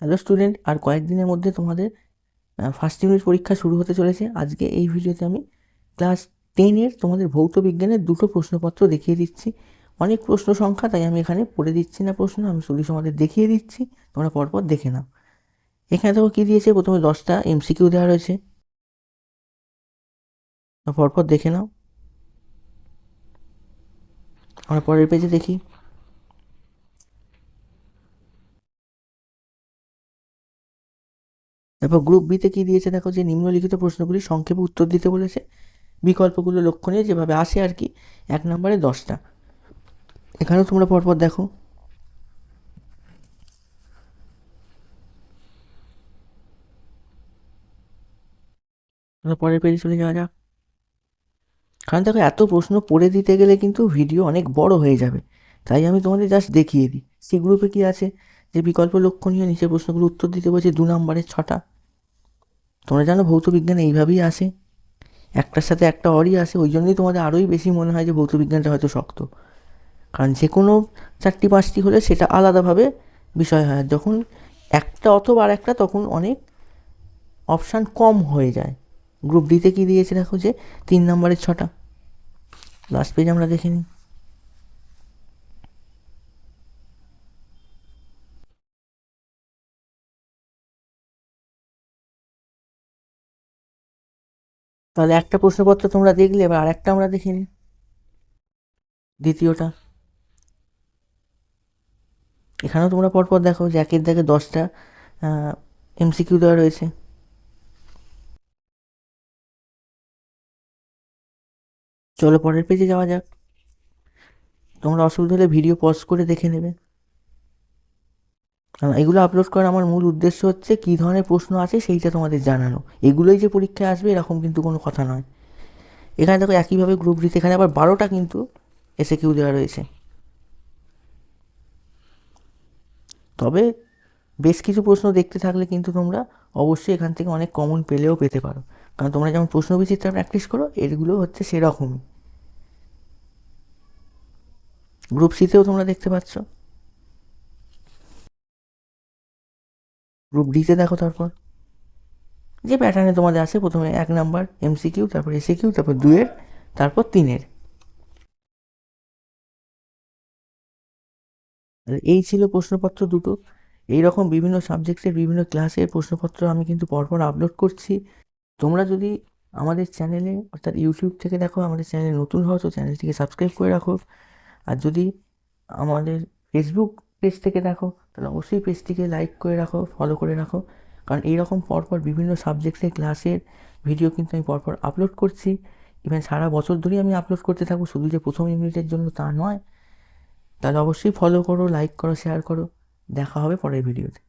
Hello student আর কয়েকদিনের মধ্যে তোমাদের ফার্স্ট ইউনিট পরীক্ষা শুরু হতে চলেছে। আজকে এই ভিডিওতে আমি ক্লাস টেনের তোমাদের ভৌত বিজ্ঞানের দুটো প্রশ্নপত্র দেখিয়ে দিচ্ছি। অনেক প্রশ্ন সংখ্যা, তাই আমি এখানে পড়ে দিচ্ছি না প্রশ্ন, আমি শুধু তোমাদের দেখিয়ে দিচ্ছি, তোমরা পরপর দেখে নাও। এখানে দেখো কী দিয়েছে, প্রথমে দশটা এমসিকিউ দেওয়া রয়েছে। পরপর দেখে নাও। আমরা পরের পেজে দেখি। তারপর গ্রুপ বিতে কি দিয়েছে? দেখো যে নিম্নলিখিত প্রশ্নগুলি সংক্ষেপে উত্তর দিতে বলেছে। বিকল্পগুলো লক্ষণীয় যেভাবে আসে আর কি, এক নম্বরে দশটা। এখানেও তোমরা পরপর দেখো। পরের পেজে চলে যাওয়া যাক। কারণ দেখো, এত প্রশ্ন পড়ে দিতে গেলে কিন্তু ভিডিও অনেক বড় হয়ে যাবে। তাই আমি তোমাদের জাস্ট দেখিয়ে দিই। সি গ্রুপে কি আছে? যে বিকল্প লক্ষণীয় নিচে প্রশ্নগুলো উত্তর দিতে বলছে দু নম্বরের ছটা। তোমরা জানো ভৌত বিজ্ঞান এইভাবেই আসে। একটার সাথে একটা অরই আসে। ওই জন্যই তোমাদের আরোই বেশি মনে হয় যে ভৌত বিজ্ঞানটা হয়তো শক্ত। কারণ যে কোনো চারটি পাঁচটি হলে সেটা আলাদাভাবে বিষয় হয়। যখন একটা অথবা আর একটা তখন অনেক অপশান কম হয়ে যায়। গ্রুপ ডিতে কী দিয়েছে দেখো যে তিন নম্বরের ছটা। লাস্ট পেজ আমরা দেখে নিই। তাহলে একটা প্রশ্নপত্র তোমরা দেখলে, এবার আরেকটা আমরা দেখে নিই। দ্বিতীয়টা। এখানেও তোমরা পরপর দেখো যে একের দাগে দশটা এমসিকিউ দেওয়া রয়েছে। চলো পরের পেজে যাওয়া যাক। তোমরা অসুবিধা হলে ভিডিও পজ করে দেখে নেবে। এগুলো আপলোড করার আমার মূল উদ্দেশ্য হচ্ছে কী ধরনের প্রশ্ন আছে সেইটা তোমাদের জানানো। এগুলোই যে পরীক্ষায় আসবে এরকম কিন্তু কোনো কথা নয়। এখানে দেখো একইভাবে গ্রুপ ডিতে এখানে আবার বারোটা কিন্তু এসে কিউ দেওয়া রয়েছে। তবে বেশ কিছু প্রশ্ন দেখতে থাকলে কিন্তু তোমরা অবশ্যই এখান থেকে অনেক কমন পেলেও পেতে পারো। কারণ তোমরা যেমন প্রশ্ন বিচিত্রা প্র্যাকটিস করো, এগুলো হচ্ছে সেরকমই। গ্রুপ সিতেও তোমরা দেখতে পাচ্ছ। গ্রুপ ডিতে দেখো তারপর। যে প্যাটার্নে তোমাদের আসে প্রথমে এক নাম্বার এমসিকিউ তারপর এসে কিউ তারপর দুয়ের তারপর তিনের। এই ছিল প্রশ্নপত্র দুটো। এই রকম বিভিন্ন সাবজেক্টের বিভিন্ন ক্লাসের প্রশ্নপত্র আমি কিন্তু পরপর আপলোড করছি। তোমরা যদি আমাদের চ্যানেলে অর্থাৎ ইউটিউব থেকে দেখো, আমাদের চ্যানেলে নতুন হও, তো চ্যানেলটিকে সাবস্ক্রাইব করে রাখো। আর যদি আমাদের ফেসবুক পেজ থেকে দেখো, তাহলে অবশ্যই পেজটিকে লাইক করে রাখো ফলো করে রাখো। কারণ এইরকম পরপর বিভিন্ন সাবজেক্টের ক্লাসের ভিডিও কিন্তু আমি পরপর আপলোড করছি। ইভেন সারা বছর ধরেই আমি আপলোড করতে থাকব, শুধু যে প্রথম ইউনিটের জন্য তা নয়। তাহলে অবশ্যই ফলো করো লাইক করো শেয়ার করো। দেখা হবে পরের ভিডিওতে